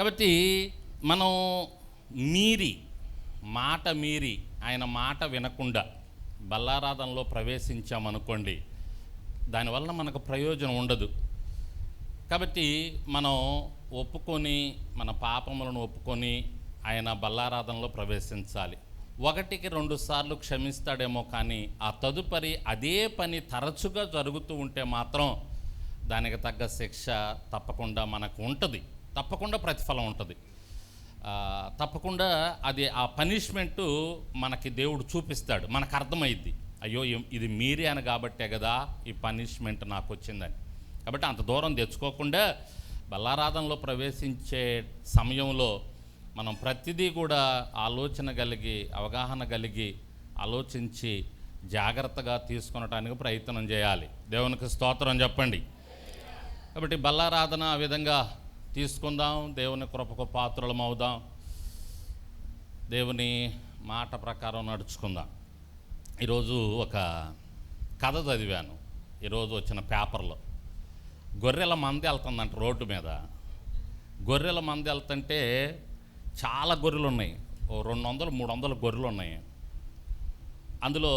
కాబట్టి మనం మీరి మాట మీరి ఆయన మాట వినకుండా బల్లారాధనలో ప్రవేశించామనుకోండి దానివల్ల మనకు ప్రయోజనం ఉండదు. కాబట్టి మనం ఒప్పుకొని మన పాపములను ఒప్పుకొని ఆయన బల్లారాధనలో ప్రవేశించాలి. ఒకటికి రెండు సార్లు క్షమిస్తాడేమో కానీ ఆ తదుపరి అదే పని తరచుగా జరుగుతూ ఉంటే మాత్రం దానికి తగ్గ శిక్ష తప్పకుండా మనకు ఉంటుంది. తప్పకుండా ప్రతిఫలం ఉంటుంది. తప్పకుండా అది ఆ పనిష్మెంటు మనకి దేవుడు చూపిస్తాడు. మనకు అర్థమైద్ది. అయ్యో ఇది మీరే అని కాబట్టే కదా ఈ పనిష్మెంట్ నాకు వచ్చిందని. కాబట్టి అంత దూరం తెచ్చుకోకుండా బల్లారాధనలో ప్రవేశించే సమయంలో మనం ప్రతిదీ కూడా ఆలోచన కలిగి అవగాహన కలిగి ఆలోచించి జాగ్రత్తగా తీసుకొనటానికి ప్రయత్నం చేయాలి. దేవునికి స్తోత్రం చెప్పండి. కాబట్టి బల్లారాధన ఆ విధంగా తీసుకుందాం. దేవుని కృపకు పాత్రలం అవుదాం దేవుని మాట ప్రకారం నడుచుకుందాం. ఈరోజు ఒక కథ చదివాను. ఈరోజు వచ్చిన పేపర్లో. గొర్రెల మంది వెళ్తుందంట రోడ్డు మీద. గొర్రెల మంది వెళ్తుంటే చాలా గొర్రెలు ఉన్నాయి ఓ రెండు వందలు మూడు వందలు గొర్రెలు ఉన్నాయి అందులో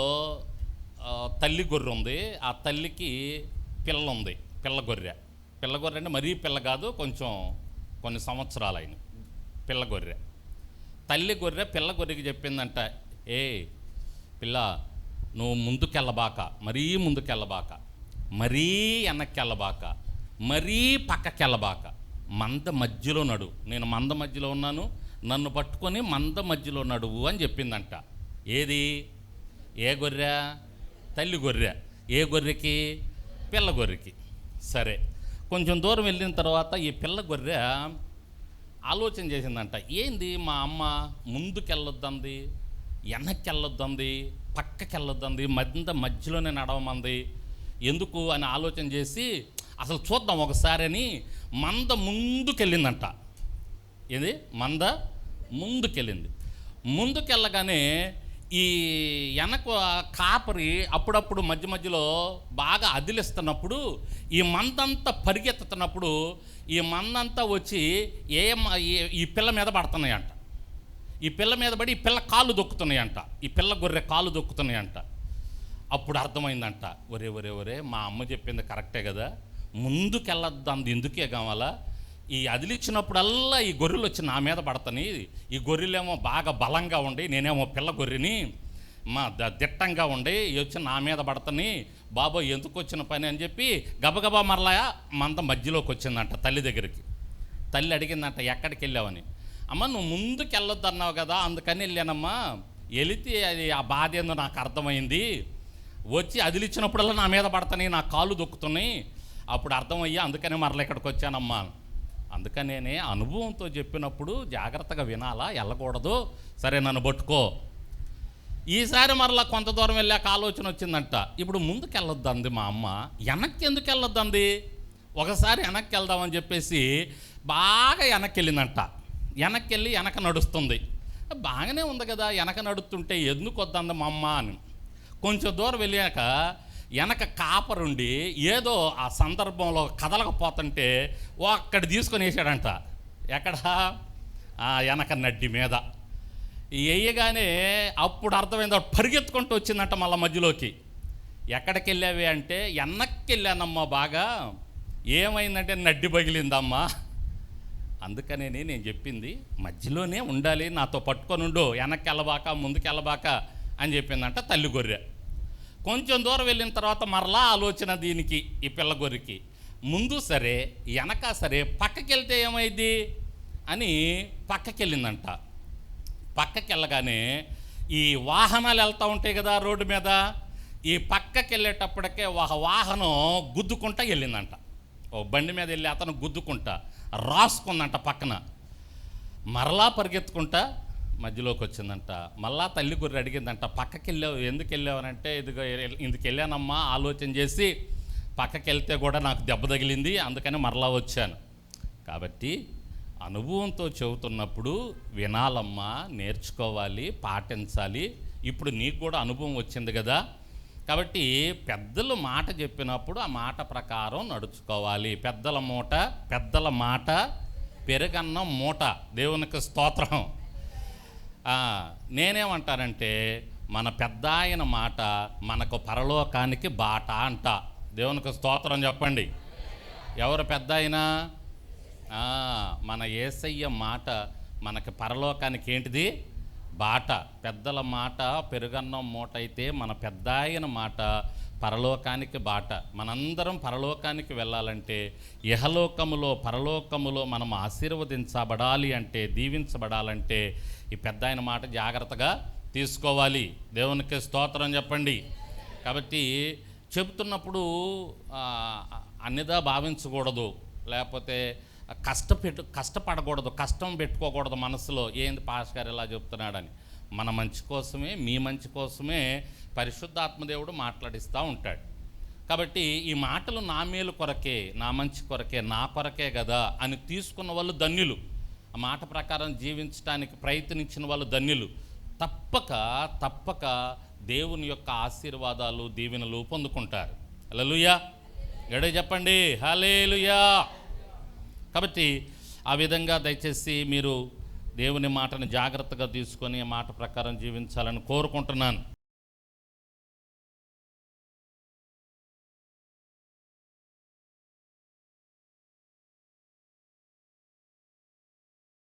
తల్లి గొర్రె ఉంది. ఆ తల్లికి పిల్ల ఉంది పిల్ల గొర్రె. పిల్ల గొర్రె అంటే మరీ పిల్ల కాదు కొంచెం కొన్ని సంవత్సరాలు అయిన పిల్ల గొర్రె. తల్లి గొర్రె పిల్ల గొర్రెకి చెప్పిందంట ఏ పిల్ల నువ్వు ముందుకెళ్ళబాక మరీ ముందుకెళ్ళబాక మరీ వెనక్కెళ్ళబాక మరీ పక్కకెళ్ళబాక మంద మధ్యలో నడు. నేను మంద మధ్యలో ఉన్నాను నన్ను పట్టుకొని మంద మధ్యలో నడువు అని చెప్పిందంట. ఏది? ఏ గొర్రె? తల్లి గొర్రె. ఏ గొర్రెకి? పిల్ల గొర్రెకి. సరే. కొంచెం దూరం వెళ్ళిన తర్వాత ఈ పిల్ల గొర్రె ఆలోచన చేసిందంట ఏంది మా అమ్మ ముందుకెళ్ళొద్దంది వెనక్కి వెళ్ళొద్దంది పక్కకి వెళ్ళొద్దంది మధ్య మధ్యలోనే నడవమంది ఎందుకు? అని ఆలోచన చేసి అసలు చూద్దాం ఒకసారి అని మంద ముందుకెళ్ళిందంట. ఏది? మంద ముందుకెళ్ళింది. ముందుకెళ్ళగానే ఈ వెనక కాపరి అప్పుడప్పుడు మధ్య మధ్యలో బాగా అదిలిస్తున్నప్పుడు ఈ మందంతా పరిగెత్తుతున్నప్పుడు ఈ మందంతా వచ్చి ఏ ఈ- ఈ పిల్ల మీద పడుతున్నాయంట. ఈ పిల్ల మీద పడి ఈ పిల్ల కాళ్ళు దొక్కుతున్నాయంట. ఈ పిల్ల గొర్రె కాళ్ళు దొక్కుతున్నాయంట. అప్పుడు అర్థమైందంట ఒరే ఒరే ఒరే మా అమ్మ చెప్పింది కరెక్టే కదా. ముందుకెళ్ళద్దు అంది. ఎందుకే కావాలా? ఈ అదిలిచ్చినప్పుడల్లా ఈ గొర్రెలు వచ్చి నా మీద పడతాయి ఈ గొర్రెలేమో బాగా బలంగా ఉండి నేనేమో పిల్ల గొర్రెని మా ద- దిట్టంగా ఉండి వచ్చి నా మీద పడతాయి బాబో ఎందుకు వచ్చిన పని? అని చెప్పి గబగబా మరలా మంత మధ్యలోకి వచ్చిందంట తల్లి దగ్గరికి. తల్లి అడిగిందంట ఎక్కడికి వెళ్ళావని అమ్మ నువ్వు ముందుకు వెళ్ళొద్దు అన్నావు కదా అందుకని వెళ్ళానమ్మా. వెళితే అది ఆ బాధ ఏందో నాకు అర్థమైంది. వచ్చి అదిలిచ్చినప్పుడల్లా నా మీద పడతాయి నా కాళ్ళు దొక్కుతున్నాయి. అప్పుడు అర్థమయ్యి అందుకనే మరలా ఇక్కడికి వచ్చానమ్మా అందుకనే అనుభవంతో చెప్పినప్పుడు జాగ్రత్తగా వినాలా వెళ్ళకూడదు. సరే నన్ను పట్టుకో. ఈసారి మరలా కొంత దూరం వెళ్ళాక ఆలోచన వచ్చిందంట. ఇప్పుడు ముందుకు వెళ్ళొద్దంది మా అమ్మ. వెనక్కి ఎందుకు వెళ్ళొద్దంది ఒకసారి వెనక్కి వెళ్దామని చెప్పేసి బాగా వెనక్కి వెళ్ళిందంట వెనక్కి వెళ్ళి వెనక నడుస్తుంది. బాగానే ఉంది కదా వెనక నడుస్తుంటే ఎందుకు వద్దంది మా అమ్మ అని. కొంచెం దూరం వెళ్ళాక వెనక కాపరుండి ఏదో ఆ సందర్భంలో కదలకపోతుంటే ఒక్కడి తీసుకొని వేసాడంట ఎక్కడ? వెనక నడ్డి మీద. వేయగానే అప్పుడు అర్థమైంది పరిగెత్తుకుంటూ వచ్చిందంట మళ్ళీ మధ్యలోకి. ఎక్కడికి వెళ్ళావి అంటే వెనక్కి వెళ్ళానమ్మా బాగా. ఏమైందంటే నడ్డి పగిలిందమ్మా. అందుకనే నేను చెప్పింది మధ్యలోనే ఉండాలి నాతో పట్టుకొని ఉండు వెనక్కి వెళ్ళబాక ముందుకు వెళ్ళబాక అని చెప్పిందంట తల్లి గొర్రె. కొంచెం దూరం వెళ్ళిన తర్వాత మరలా ఆలోచన దీనికి ఈ పిల్లగోరికి ముందు సరే వెనక సరే పక్కకి వెళ్తే ఏమైంది అని పక్కకి వెళ్ళిందంట పక్కకి వెళ్ళగానే ఈ వాహనాలు వెళ్తూ ఉంటాయి కదా రోడ్డు మీద. ఈ పక్కకి వెళ్ళేటప్పటికే ఒక వాహనం గుద్దుకుంటా వెళ్ళిందంట. ఓ బండి మీద వెళ్ళి అతను గుద్దుకుంటా రాసుకుందంట పక్కన. మరలా పరిగెత్తుకుంటా మధ్యలోకి వచ్చిందంట మళ్ళా తల్లి గుర్రె అడిగిందంట పక్కకి వెళ్ళావు ఎందుకు వెళ్ళావనంటే ఇదిగో ఇందుకు వెళ్ళానమ్మా ఆలోచన చేసి పక్కకి వెళ్తే కూడా నాకు దెబ్బ తగిలింది అందుకని మరలా వచ్చాను. కాబట్టి అనుభవంతో చెబుతున్నప్పుడు వినాలమ్మా నేర్చుకోవాలి పాటించాలి ఇప్పుడు నీకు కూడా అనుభవం వచ్చింది కదా. కాబట్టి పెద్దలు మాట చెప్పినప్పుడు ఆ మాట ప్రకారం నడుచుకోవాలి. పెద్దల మూట పెద్దల మాట పెరుగన్నం మూట దేవునికి స్తోత్రం. నేనేమంటానంటే మన పెద్ద ఆయన మాట మనకు పరలోకానికి బాట అంట. దేవునికి స్తోత్రం చెప్పండి. ఎవరు పెద్ద అయినా మన ఏసయ్య మాట మనకి పరలోకానికి ఏంటిది? బాట. పెద్దల మాట పెరుగన్నం మూట అయితే మన పెద్ద ఆయన మాట పరలోకానికి బాట. మనందరం పరలోకానికి వెళ్ళాలంటే ఇహలోకములో పరలోకములో మనం ఆశీర్వదించబడాలి అంటే దీవించబడాలంటే ఈ పెద్ద ఆయన మాట జాగ్రత్తగా తీసుకోవాలి. దేవునికి స్తోత్రం చెప్పండి. కాబట్టి చెబుతున్నప్పుడు అన్నిదా భావించకూడదు. లేకపోతే కష్టపెట్టు కష్టపడకూడదు కష్టం పెట్టుకోకూడదు మనసులో. ఏంది పాస్ గారు ఇలా చెప్తున్నాడని. మన మంచి కోసమే మీ మంచి కోసమే పరిశుద్ధాత్మదేవుడు మాట్లాడిస్తూ ఉంటాడు. కాబట్టి ఈ మాటలు నా మేలు కొరకే నా మంచి కొరకే నా కొరకే కదా అని తీసుకున్న వాళ్ళు ధన్యులు. ఆ మాట ప్రకారం జీవించడానికి ప్రయత్నించిన వాళ్ళు ధన్యులు. తప్పక తప్పక దేవుని యొక్క ఆశీర్వాదాలు దీవెనలు పొందుకుంటారు. హల్లెలూయా! గడే చెప్పండి. హలేలుయా కాబట్టి ఆ విధంగా దయచేసి మీరు దేవుని మాటను జాగ్రత్తగా తీసుకొని మాట ప్రకారం జీవించాలని కోరుకుంటున్నాను.